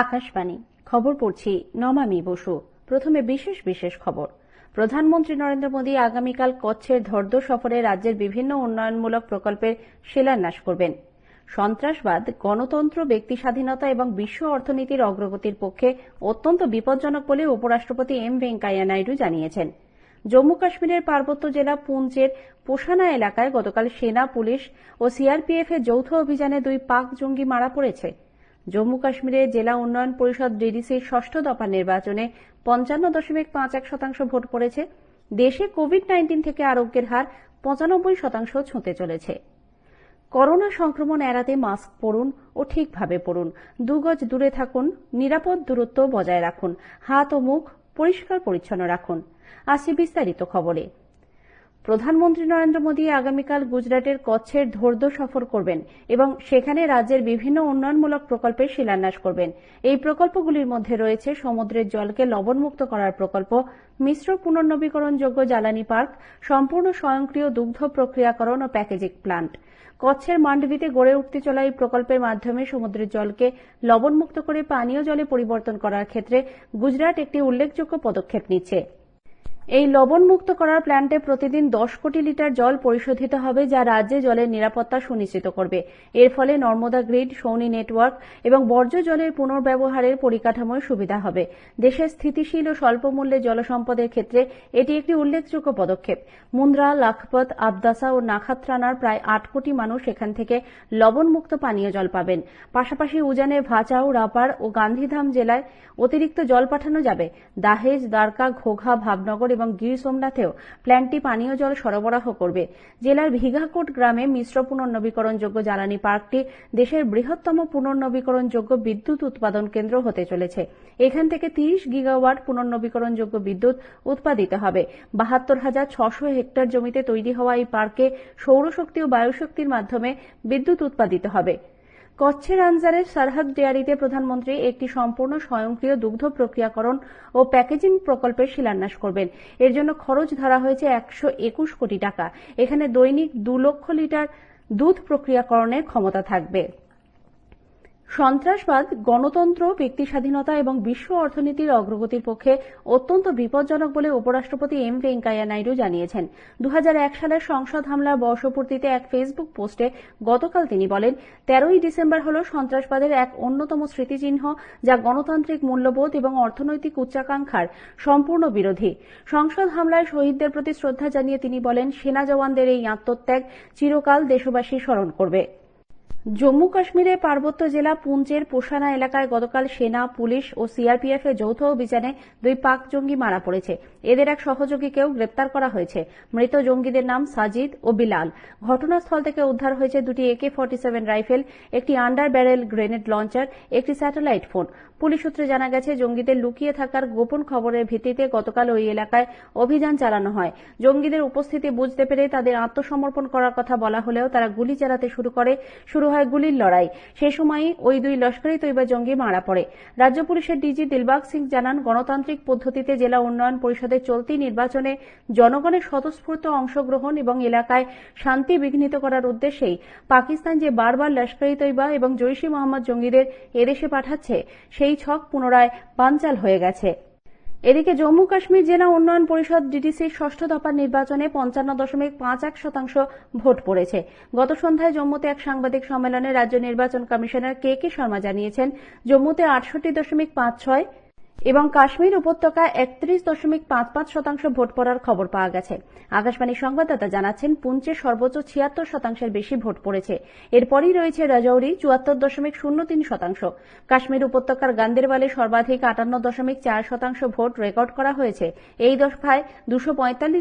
আকাশবাণী। খবর পড়ছি নমামি বসু। প্রথমে বিশেষ বিশেষ খবর। প্রধানমন্ত্রী নরেন্দ্র মোদী আগামীকাল কচ্ছের ধর্দ সফরে রাজ্যের বিভিন্ন উন্নয়নমূলক প্রকল্পের শিলান্যাস করবেন। সন্ত্রাসবাদ, গণতন্ত্র ব্যক্তি স্বাধীনতা এবং বিশ্ব অর্থনীতির অগ্রগতির পক্ষে অত্যন্ত বিপজ্জনক বলে উপরাষ্ট্রপতি এম ভেঙ্কাইয়া নাইডু জানিয়েছেন। জম্মু কাশ্মীরের পার্বত্য জেলা পুঞ্চের পোশানা এলাকায় গতকাল সেনা, পুলিশ ও সিআরপিএফ এর যৌথ অভিযানে দুই পাক জঙ্গি মারা পড়েছে। জম্মু কাশ্মীরের জেলা উন্নয়ন পরিষদ ডিডিসির ষষ্ঠ দফা নির্বাচনে পঞ্চান্ন দশমিক পাঁচ এক শতাংশ ভোট পড়েছে। দেশে কোভিড নাইন্টিন থেকে আরোগ্যের হার পঁচানব্বই শতাংশ ছুঁতে চলেছে। করোনা সংক্রমণ এড়াতে মাস্ক পরুন ও ঠিকভাবে পরুন। দুগজ দূরে থাকুন, নিরাপদ দূরত্ব বজায় রাখুন। হাত ও মুখ পরিষ্কার পরিচ্ছন্ন রাখুন। আসছে বিস্তারিত খবরে। প্রধানমন্ত্রী নরেন্দ্র মোদী আগামীকাল গুজরাটের কচ্ছের ধৈর্য সফর করবেন এবং সেখানে রাজ্যের বিভিন্ন উন্নয়নমূলক প্রকল্পের শিলান্যাস করবেন। এই প্রকল্পগুলির মধ্যে রয়েছে সমুদ্রের জলকে লবণমুক্ত করার প্রকল্প, মিশ্র পুনর্নবীকরণযোগ্য জ্বালানি পার্ক, সম্পূর্ণ স্বয়ংক্রিয় দুগ্ধ প্রক্রিয়াকরণ ও প্যাকেজিং প্লান্ট। কচ্ছের মান্ডভিতে গড়ে উঠতে চলা এই প্রকল্পের মাধ্যমে সমুদ্রের জলকে লবণমুক্ত করে পানীয় জলে পরিবর্তন করার ক্ষেত্রে গুজরাট একটি উল্লেখযোগ্য পদক্ষেপ নিচ্ছে। এই লবণমুক্ত করার প্ল্যান্টে প্রতিদিন দশ কোটি লিটার জল পরিশোধিত হবে, যা রাজ্যে জলের নিরাপত্তা সুনিশ্চিত করবে। এর ফলে নর্মদা গ্রিড, সৌনি নেটওয়ার্ক এবং বর্জ্য জলের পুনর্ব্যবহারের পরিকাঠামোয় সুবিধা হবে। দেশের স্থিতিশীল ও স্বল্প মূল্যে জলসম্পদের ক্ষেত্রে এটি একটি উল্লেখযোগ্য পদক্ষেপ। মুন্দ্রা, লাখপত, আবদাসা ও নাখাত্রানার প্রায় আট কোটি মানুষ এখান থেকে লবণমুক্ত পানীয় জল পাবেন। পাশাপাশি উজানের ভাচাও, রাপার ও গান্ধীধাম জেলায় অতিরিক্ত জল পাঠানো যাবে। দাহেজ, দ্বারকা, ঘোঘা, ভাবনগর এবং গির সোমনাথেও প্ল্যান্টটি পানীয় জল সরবরাহ করবে। জেলার ভিঘাকোট গ্রামে মিশ্র পুনর্নবীকরণযোগ্য জ্বালানি পার্কটি দেশের বৃহত্তম পুনর্নবীকরণযোগ্য বিদ্যুৎ উৎপাদন কেন্দ্র হতে চলেছে। এখান থেকে তিরিশ গিগাওয়াট পুনর্নবীকরণযোগ্য বিদ্যুৎ উৎপাদিত হবে। বাহাত্তর হাজার ছশো হেক্টর জমিতে তৈরি হওয়া এই পার্কে সৌরশক্তি ও বায়ুশক্তির মাধ্যমে বিদ্যুৎ উৎপাদিত হবে। কচ্ছের আনজারের সারহাদ ডেয়ারিতে প্রধানমন্ত্রী একটি সম্পূর্ণ স্বয়ংক্রিয় দুগ্ধ প্রক্রিয়াকরণ ও প্যাকেজিং প্রকল্পের শিলান্যাস করবেন। এর জন্য খরচ ধরা হয়েছে একশো একুশ কোটি টাকা। এখানে দৈনিক দু লক্ষ লিটার দুধ প্রক্রিয়াকরণের ক্ষমতা থাকবে। সন্ত্রাসবাদ, গণতন্ত্র, ব্যক্তি স্বাধীনতা এবং বিশ্ব অর্থনীতির অগ্রগতির পক্ষে অত্যন্ত বিপজ্জনক বলে উপরাষ্ট্রপতি এম ভেঙ্কাইয়া নাইডু জানিয়েছেন। দু হাজার এক সালের সংসদ হামলার বর্ষপূর্তিতে এক ফেসবুক পোস্টে গতকাল তিনি বলেন, তেরোই ডিসেম্বর হল সন্ত্রাসবাদের এক অন্যতম স্মৃতিচিহ্ন যা গণতান্ত্রিক মূল্যবোধ এবং অর্থনৈতিক উচ্চাকাঙ্ক্ষার সম্পূর্ণ বিরোধী। সংসদ হামলায় শহীদদের প্রতি শ্রদ্ধা জানিয়ে তিনি বলেন, সেনা জওয়ানদের এই আত্মত্যাগ চিরকাল দেশবাসী স্মরণ করবে। জম্মু কাশ্মীরের পার্বত্য জেলা পুঞ্চের পোষানা এলাকায় গতকাল সেনা, পুলিশ ও সিআরপিএফ এর যৌথ অভিযানে দুই পাক জঙ্গি মারা পড়েছে। এদের এক সহযোগীকেও গ্রেপ্তার করা হয়েছে। মৃত জঙ্গিদের নাম সাজিদ ও বিলাল। ঘটনাস্থল থেকে উদ্ধার হয়েছে দুটি একে ফর্টি সেভেন রাইফেল, একটি আন্ডার ব্যারেল গ্রেনেড লঞ্চার, একটি স্যাটেলাইট ফোন। পুলিশ সূত্রে জানা গেছে, জঙ্গিদের লুকিয়ে থাকার গোপন খবরের ভিত্তিতে গতকাল ওই এলাকায় অভিযান চালানো হয়। জঙ্গিদের উপস্থিতি বুঝতে পেরে তাদের আত্মসমর্পণ করার কথা বলা হলেও তারা গুলি চালাতে শুরু করে। শুরু হয় গুলির লড়াই। সে সময়ই ওই দুই লস্করি তৈবা জঙ্গি মারা পড়ে। রাজ্য পুলিশের ডিজি দিলবাগ সিং জানান, গণতান্ত্রিক পদ্ধতিতে জেলা উন্নয়ন পরিষদের চলতি নির্বাচনে জনগণের স্বতঃস্ফূর্ত অংশগ্রহণ এবং এলাকায় শান্তি বিঘ্নিত করার উদ্দেশ্যেই পাকিস্তান যে বারবার লস্করি তৈবা এবং জৈশি মোহাম্মদ জঙ্গিদের এদেশে পাঠাচ্ছে, সেই ছক পুনরায় বানচাল হয়ে গেছে। এদিকে জম্মু কাশ্মীর জেলা উন্নয়ন পরিষদ ডিডিসির ষষ্ঠ দফার নির্বাচনে পঞ্চান্ন দশমিক পাঁচ এক শতাংশ ভোট পড়েছে। গত সন্ধ্যায় জম্মুতে এক সাংবাদিক সম্মেলনে রাজ্য নির্বাচন কমিশনার কে কে শর্মা জানিয়েছেন, জম্মুতে আটষট্টি দশমিক পাঁচ ছয় এবং কাশ্মীর উপত্যকায় একত্রিশ দশমিক পাঁচ পাঁচ শতাংশ ভোট পড়ার খবর পাওয়া গেছে। আকাশবাণীর সংবাদদাতা জানাচ্ছেন পুঞ্চে সর্বোচ্চ ছিয়াত্তর শতাংশের বেশি ভোট পড়েছে। এরপরই রয়েছে রাজৌরি, চুয়াত্তর দশমিক শূন্য তিন শতাংশ। কাশ্মীর উপত্যকার গান্দেরবালে সর্বাধিক আটান্ন দশমিক চার শতাংশ ভোট রেকর্ড করা হয়েছে। এই দফায় দুশো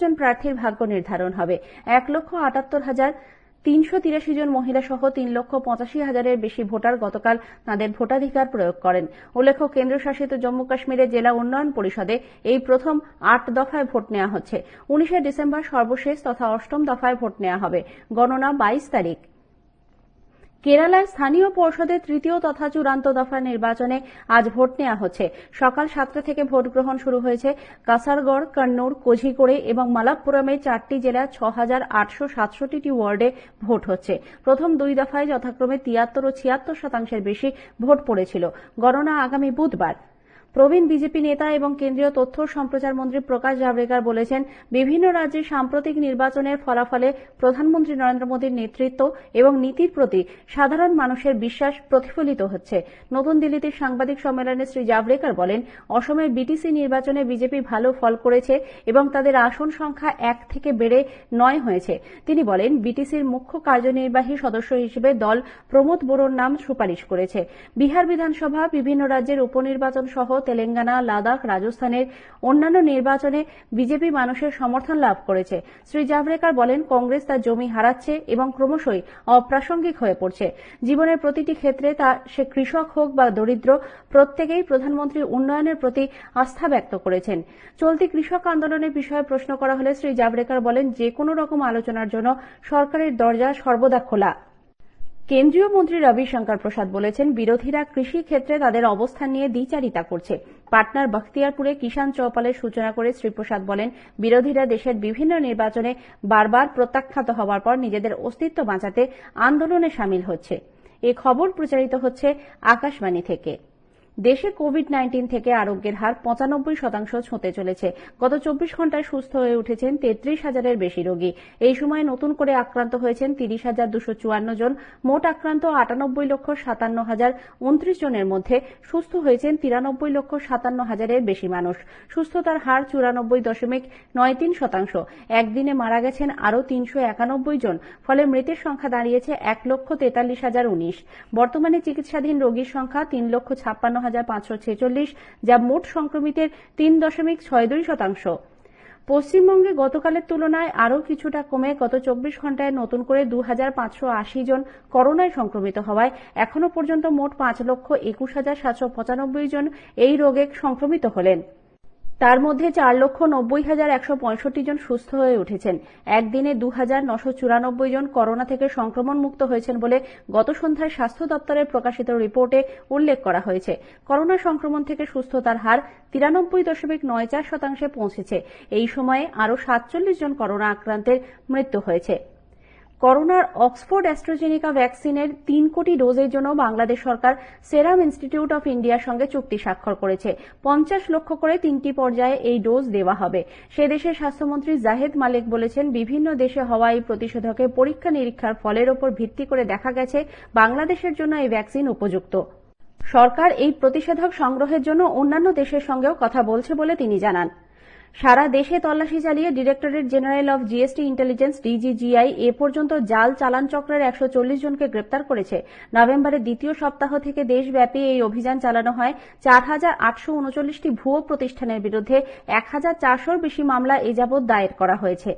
জন প্রার্থীর ভাগ্য নির্ধারণ হবে। এক লক্ষ আটাত্তর হাজার তিনশো তিরাশি জন মহিলা সহ তিন লক্ষ পঁচাশি হাজারের বেশি ভোটার গতকাল তাঁদের ভোটাধিকার প্রয়োগ করেন। উল্লেখ্য, কেন্দ্রশাসিত জম্মু কাশ্মীরে জেলা উন্নয়ন পরিষদে এই প্রথম আট দফায় ভোট নেওয়া হচ্ছে। উনিশে ডিসেম্বর সর্বশেষ তথা অষ্টম দফায় ভোট নেওয়া হবে। গণনা বাইশ তারিখ। কেরালায় স্থানীয় পর্ষদের তৃতীয় তথা চূড়ান্ত দফার নির্বাচনে আজ ভোট নেওয়া হচ্ছে। সকাল সাতটা থেকে ভোট গ্রহণ শুরু হয়েছে কাসারগড় কন্নুর কোঝিকোড়ে এবং মালাপ্পুরমে চারটি জেলা ছ আটশো সাতষট্টিটি ওয়ার্ডে ভোট হচ্ছে। প্রথম দুই দফায় যথাক্রমে তিয়াত্তর ও ছিয়াত্তর শতাংশের বেশি ভোট পড়েছিল। গণনা আগামী বুধবার। প্রবীণ বিজেপি নেতা এবং কেন্দ্রীয় তথ্য সম্প্রচার মন্ত্রী প্রকাশ জাভড়েকর বলেছেন, বিভিন্ন রাজ্যে সাম্প্রতিক নির্বাচনের ফলাফলে প্রধানমন্ত্রী নরেন্দ্র মোদীর নেতৃত্ব এবং নীতির প্রতি সাধারণ মানুষের বিশ্বাস প্রতিফলিত হচ্ছে। নতুন দিল্লিতে সাংবাদিক সম্মেলনে শ্রী জাভড়েকর বলেন, অসমের বিটিসি নির্বাচনে বিজেপি ভালো ফল করেছে এবং তাদের আসন সংখ্যা এক থেকে বেড়ে নয় হয়েছে। তিনি বলেন, বিটিসির মুখ্য কার্যনির্বাহী সদস্য হিসেবে দল প্রমোদ বোরোর নাম সুপারিশ করেছে। বিহার বিধানসভা বিভিন্ন রাজ্যের উপনির্বাচন সহ তেলেঙ্গানা, লাদাখ, রাজস্থানের অন্যান্য নির্বাচনে বিজেপি মানুষের সমর্থন লাভ করেছে। শ্রী জাভড়েকর বলেন, কংগ্রেস তার জমি হারাচ্ছে এবং ক্রমশই অপ্রাসঙ্গিক হয়ে পড়ছে। জীবনের প্রতিটি ক্ষেত্রে তা সে কৃষক হোক বা দরিদ্র, প্রত্যেকেই প্রধানমন্ত্রী উন্নয়নের প্রতি আস্থা ব্যক্ত করেছেন। চলতি কৃষক আন্দোলনের বিষয়ে প্রশ্ন করা হলে শ্রী জাভড়েকর বলেন, যে কোনো রকম আলোচনার জন্য সরকারের দরজা সর্বদা খোলা। কেন্দ্রীয় মন্ত্রী রবিশঙ্কর প্রসাদ বলেছেন, বিরোধীরা কৃষি ক্ষেত্রে তাদের অবস্থান নিয়ে দ্বিচারিতা করছে। পাটনার বখতিয়ারপুরে কিষাণ চৌপালের সূচনা করে শ্রী প্রসাদ বলেন, বিরোধীরা দেশের বিভিন্ন নির্বাচনে বারবার প্রত্যাখ্যাত হওয়ার পর নিজেদের অস্তিত্ব বাঁচাতে আন্দোলনে সামিল হচ্ছে। এ খবর প্রচারিত হচ্ছে আকাশবাণী থেকে। দেশে কোভিড নাইন্টিন থেকে আরোগ্যের হার পঁচানব্বই শতাংশ ছুঁতে চলেছে। গত চব্বিশ ঘন্টায় সুস্থ হয়ে উঠেছেন তেত্রিশ হাজারের বেশি রোগী। এই সময় নতুন করে আক্রান্ত হয়েছেন তিরিশ হাজার দুশো চুয়ান্ন জন। মোট আক্রান্ত আটানব্বই লক্ষ সাতান্ন হাজার উনত্রিশ জনের মধ্যে সুস্থ হয়েছেন তিরানব্বই লক্ষ সাতান্ন হাজারের বেশি মানুষ। সুস্থতার হার চুরানব্বই দশমিক নয় তিন শতাংশ। একদিনে মারা গেছেন আরও তিনশো একানব্বই জন, ফলে মৃতের সংখ্যা দাঁড়িয়েছে এক লক্ষ তেতাল্লিশ হাজার উনিশ। বর্তমানে চিকিৎসাধীন রোগীর সংখ্যা তিন লক্ষ ছাপ্পান্ন হাজার পাঁচশো ছেচল্লিশ, যা মোট সংক্রমিতের তিন দশমিক ছয় দুই শতাংশ। পশ্চিমবঙ্গে গতকালের তুলনায় আরও কিছুটা কমে গত চব্বিশ ঘন্টায় নতুন করে দু হাজার পাঁচশো আশি জন করোনায় সংক্রমিত হওয়ায় এখনও পর্যন্ত মোট পাঁচ লক্ষ একুশ হাজার সাতশো পঁচানব্বই জন এই রোগে সংক্রমিত হলেন। তার মধ্যে চার লক্ষ নব্বই হাজার একশো পঁয়ষট্টি জন সুস্থ হয়ে উঠেছেন। একদিনে দু হাজার নশো চুরানব্বই জন করোনা থেকে সংক্রমণ মুক্ত হয়েছেন বলে গত সন্ধ্যায় স্বাস্থ্য দপ্তরের প্রকাশিত রিপোর্টে উল্লেখ করা হয়েছে। করোনা সংক্রমণ থেকে সুস্থতার হার তিরানব্বই দশমিক নয় চার শতাংশে পৌঁছেছে। এই সময়ে আরও সাতচল্লিশ জন করোনা আক্রান্তের মৃত্যু হয়েছে। করোনার অক্সফোর্ড অ্যাস্ট্রোজেনিকা ভ্যাকসিনের তিন কোটি ডোজের জন্য বাংলাদেশ সরকার সেরাম ইনস্টিটিউট অফ ইন্ডিয়ার সঙ্গে চুক্তি স্বাক্ষর করেছে। পঞ্চাশ লক্ষ করে তিনটি পর্যায়ে এই ডোজ দেওয়া হবে। সে দেশের স্বাস্থ্যমন্ত্রী জাহেদ মালিক বলেছেন, বিভিন্ন দেশে হওয়া এই প্রতিষেধকে পরীক্ষা নিরীক্ষার ফলের ওপর ভিত্তি করে দেখা গেছে, বাংলাদেশের জন্য এই ভ্যাকসিন উপযুক্ত। সরকার এই প্রতিষেধক সংগ্রহের জন্য অন্যান্য দেশের সঙ্গেও কথা বলছে বলে তিনি জানান। সারা দেশে তল্লাশি চালিয়ে Directorate General of GST Intelligence DGGI এ পর্যন্ত জাল চালান চক্রের একশো চল্লিশ জনকে গ্রেপ্তার করেছে। নভেম্বরের দ্বিতীয় সপ্তাহ থেকে দেশব্যাপী এই অভিযান চালানো হয়। চার হাজার আটশো উনচল্লিশটি ভুয়ো প্রতিষ্ঠানের বিরুদ্ধে এক হাজার চারশোর বেশি মামলা এযাবৎ দায়ের করা হয়েছে।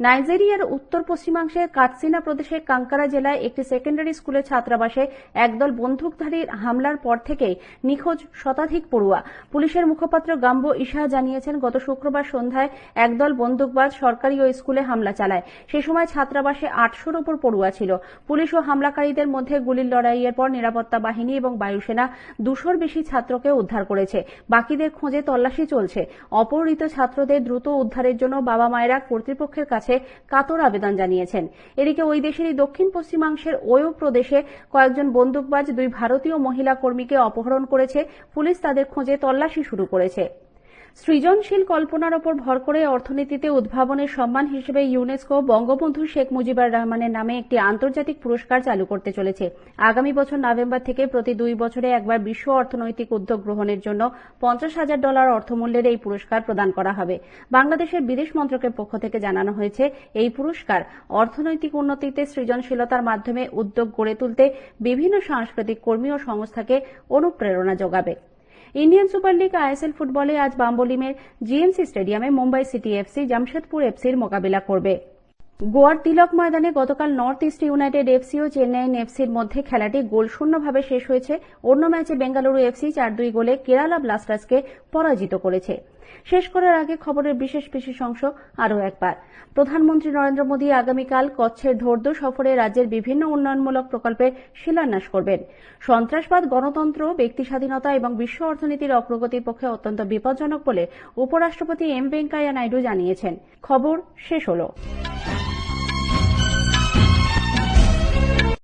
নাইজেরিয়ার উত্তর পশ্চিমাংশে কাটসিনা প্রদেশের কাঙ্কারা জেলায় একটি সেকেন্ডারি স্কুলের ছাত্রাবাসে একদল বন্দুকধারীর হামলার পর থেকেই নিখোঁজ শতাধিক পড়ুয়া। পুলিশের মুখপাত্র গাম্বো ইশা জানিয়েছেন, গত শুক্রবার সন্ধ্যায় একদল বন্দুকবাজ সরকারি ওই স্কুলে হামলা চালায়। সে সময় ছাত্রাবাসে আটশোর ওপর পড়ুয়া ছিল। পুলিশ ও হামলাকারীদের মধ্যে গুলির লড়াইয়ের পর নিরাপত্তা বাহিনী এবং বায়ুসেনা দুশোর বেশি ছাত্রকে উদ্ধার করেছে। বাকিদের খোঁজে তল্লাশি চলছে। অপহৃত ছাত্রদের দ্রুত উদ্ধারের জন্য বাবা মায়েরা কর্তৃপক্ষের কাছে কাছে কাতর আবেদন জানিয়েছেন। এদিকে ওই দেশেরই দক্ষিণ পশ্চিমাংশের ওয়ো প্রদেশে কয়েকজন বন্দুকবাজ, দুই ভারতীয় মহিলা কর্মীকে অপহরণ করেছে। পুলিশ তাদের খোঁজে তল্লাশি শুরু করেছে। সৃজনশীল কল্পনার ওপর ভর করে অর্থনীতিতে উদ্ভাবনের সম্মান হিসেবে ইউনেস্কো বঙ্গবন্ধু শেখ মুজিবুর রহমানের নামে একটি আন্তর্জাতিক পুরস্কার চালু করতে চলেছে। আগামী বছর নভেম্বর থেকে প্রতি দুই বছরে একবার বিশ্ব অর্থনৈতিক উদ্যোগ গ্রহণের জন্য পঞ্চাশ হাজার ডলার অর্থমূল্যের এই পুরস্কার প্রদান করা হবে। বাংলাদেশের বিদেশ মন্ত্রকের পক্ষ থেকে জানানো হয়েছে, এই পুরস্কার অর্থনৈতিক উন্নতিতে সৃজনশীলতার মাধ্যমে উদ্যোগ গড়ে তুলতে বিভিন্ন সাংস্কৃতিক কর্মী ও সংস্থাকে অনুপ্রেরণা যোগাবে। ইন্ডিয়ান সুপার লিগ আইএসএল ফুটবলে আজ বাম্বলিমের জিএমসি স্টেডিয়ামে মুম্বাই সিটি এফসি, জামশেদপুর এফসির মোকাবিলা করবে। গোয়ার তিলক ময়দানে গতকাল নর্থ ইস্ট ইউনাইটেড এফসি ও চেন্নাইন এফসির মধ্যে খেলাটি গোল শূন্যভাবে শেষ হয়েছে। অন্য ম্যাচে বেঙ্গালুরু এফসি চার দুই গোলে কেরালা ব্লাস্টার্সকে পরাজিত করেছে। শেষ করার আগে খবরের বিশেষ বিশেষ অংশ আরও একবার। প্রধানমন্ত্রী নরেন্দ্র মোদী আগামীকাল কচ্ছের ধৈর্য সফরে রাজ্যের বিভিন্ন উন্নয়নমূলক প্রকল্পের শিলান্যাস করবেন। সন্ত্রাসবাদ, গণতন্ত্র, ব্যক্তি স্বাধীনতা এবং বিশ্ব অর্থনীতির অগ্রগতির পক্ষে অত্যন্ত বিপজ্জনক বলে উপরাষ্ট্রপতি এম ভেঙ্কাইয়া নাইডু জানিয়েছেন। খবর শেষ হলো।